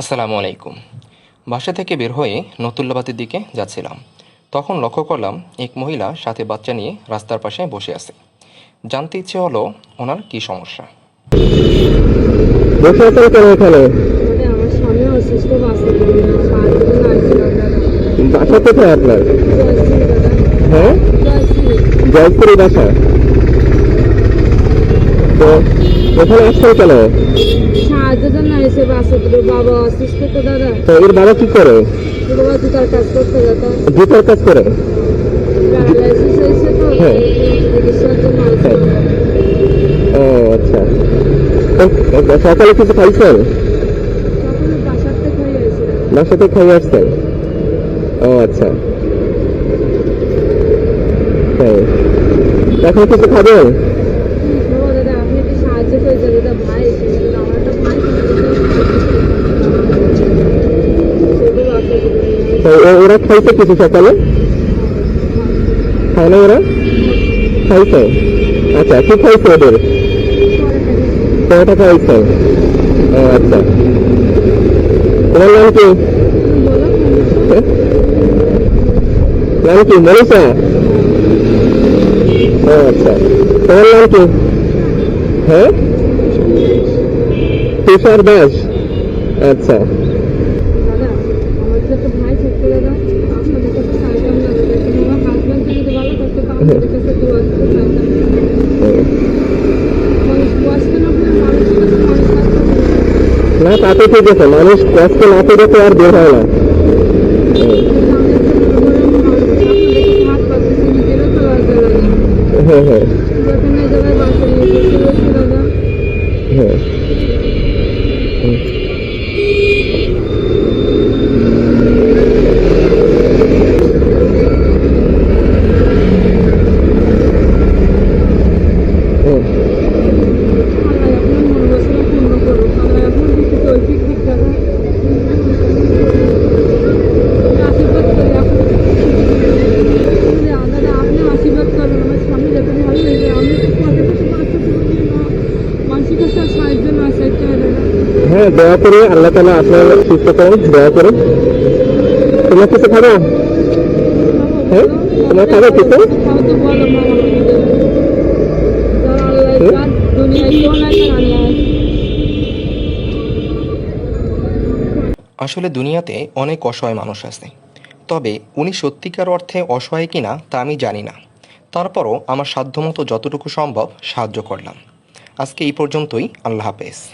আসসালামু আলাইকুম। বাসা থেকে বের হয়ে নতুল্লাবাতের দিকে যাচ্ছিলাম। তখন লক্ষ্য করলাম এক মহিলা সাথে বাচ্চা নিয়ে রাস্তার পাশে বসে আছে। জানতে ইচ্ছে হলো ওনার কি সমস্যা। বসে আছেন কেন এখানে? বাসা কোথায় আপনার? হ্যাঁ? জয়শ্রী বাসা? তো এখানে? আসছেন কেন সাহায্য তো নাই সে বাবা অসুস্থ তো দাদা। তো এর বাবা কি করে? বাবা জুতার কাজ করতে যেত। জুতার কাজ করে? প্যারালাইসিস হয়েছে তো হ্যাঁ। জন্য হ্যাঁ। ও আচ্ছা। সকালে কিছু খাইছেন? বাসাতে খাইয়ে আসছেন? ও আচ্ছা। হ্যাঁ। এখন কিছু খাবেন বাবা দাদা আপনি একটু সাহায্য করে দেন দাদা ভাই এসেছে দাদা আমার একটা ভাই সেগুলো আপনি তো ও- ওরা খাইছে কিছু সকালে? খায় না ওরা খাইছে আচ্ছা কি খাইছে ওদের? পরোটা খাইছে ও আচ্ছা। তোমার নাম কি? হ্যাঁ? নাম কি? মনীষা? ও আচ্ছা। তোমার নাম কি? হ্যাঁ? তুষার দাস। আচ্ছা দাদা আমার তো একটা ভাই থাকতো দাদা আপনাদের কাছে চাইতাম না দাদা কিন্তু আমার হাজব্যান্ড যদি ভালো থাকতো তো আপনাদের কাছে দোয়া করতে চাইতাম মানুষ বয়স্ক না হলে মানুষের কাছে মানুষ থাকতে পারে। না তাতে ঠিক আছে মানুষ কষ্ট না পেরে তো আর বের হয় না কিন্তু আমি একটা বড় মানুষ, আপনাদের কাছে হাত পাচ্ছি, নিজেরও তো লজ্জা লাগে। হ্যাঁ হ্যাঁ যখন এই জায়গায় বাসা নিয়ে বসে রয়েছি দাদা, হ্যাঁ হুম। আল্লাহ আপনার মন বাসনা পূর্ণ করুক। আল্লাহ আপনার দিকে তৌফিক দিক দাদা। আশীর্বাদ করি আপনি। দাদা, আপনি আশীর্বাদ করবেন আমার স্বামী যাতে ভালো হয়ে যায় আমি তো পথে পথে বাঁচতে পারি না মানুষের কাছে আর সাহায্য না চাইতে হয় দাদা হ্যাঁ দয়া করে আল্লাহ তালা আপনার সুস্থ করেন দয়া করে তোমার কিছু খাব? হ্যাঁ? তোমার খাবে কিছু? আছে। আসলে দুনিয়াতে অনেক অসহায় মানুষ আছে। তবে উনি সত্যিকার অর্থে অসহায় কিনা তা আমি জানি না। তারপরও আমার সাধ্যমতো যতটুকু সম্ভব সাহায্য করলাম। আজকে এই পর্যন্তই আল্লাহ হাফেজ।